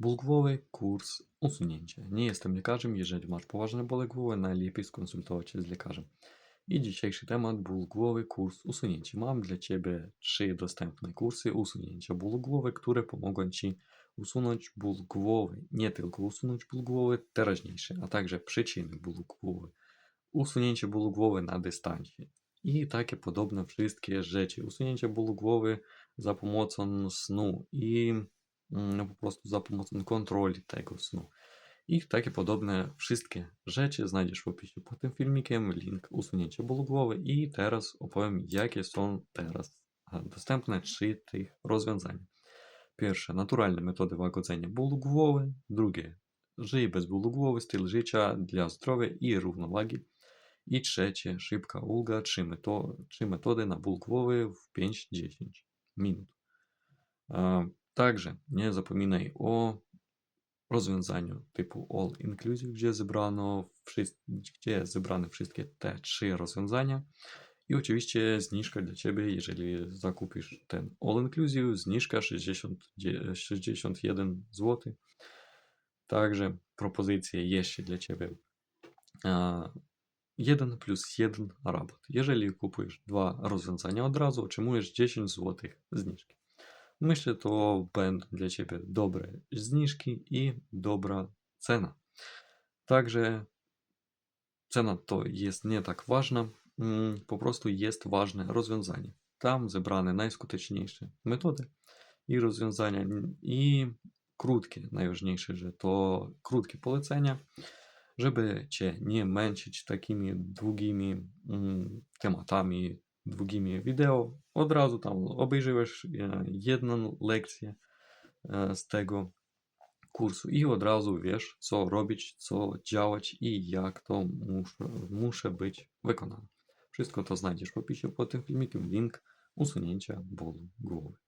Ból kurs usunięcia. Nie jestem lekarzem, jeżeli masz poważne bóle głowy, najlepiej skonsultować się z lekarzem. I dzisiejszy temat ból głowy, kurs usunięcia. Mam dla Ciebie trzy dostępne kursy usunięcia bólu głowy, które pomogą Ci usunąć ból głowy. Nie tylko usunąć ból głowy teraźniejszy, a także przyczyny bólu głowy. Usunięcie bólu głowy na dystansie. I takie podobne wszystkie rzeczy. Usunięcie bólu głowy za pomocą snu i po prostu za pomocą kontroli tego snu. I takie podobne wszystkie rzeczy znajdziesz w opisie pod tym filmikiem, link usunięcia bólu głowy i teraz opowiem jakie są teraz dostępne trzy tych rozwiązania. Pierwsze, naturalne metody łagodzenia bólu głowy. Drugie, żyj bez bólu głowy, styl życia dla zdrowia i równowagi. I trzecie, szybka ulga, trzy, meto metody na ból głowy w 5-10 minut. Także nie zapominaj o rozwiązaniu typu All Inclusive, gdzie zebrano gdzie zebrane wszystkie te trzy rozwiązania. I oczywiście zniżka dla Ciebie, jeżeli zakupisz ten All Inclusive, zniżka 60, dzie- 61 zł. Także propozycje jeszcze dla Ciebie. E, 1 plus 1 rabat. Jeżeli kupujesz dwa rozwiązania od razu, otrzymujesz 10 zł zniżki. Myślę, to będą dla Ciebie dobre zniżki i dobra cena. Także cena to jest nie tak ważna, mm, po prostu jest ważne rozwiązanie. Tam zebrane najskuteczniejsze metody i rozwiązania n- i krótkie, najważniejsze, że to krótkie polecenia, żeby Cię nie męczyć takimi długimi mm, tematami, długimi wideo. Od razu tam obejrzysz e, jedną lekcję e, z tego kursu i od razu wiesz, co robić, co działać i jak to muszę, muszę być wykonane. Wszystko to znajdziesz w opisie pod tym filmikiem. Link usunięcia bólu głowy.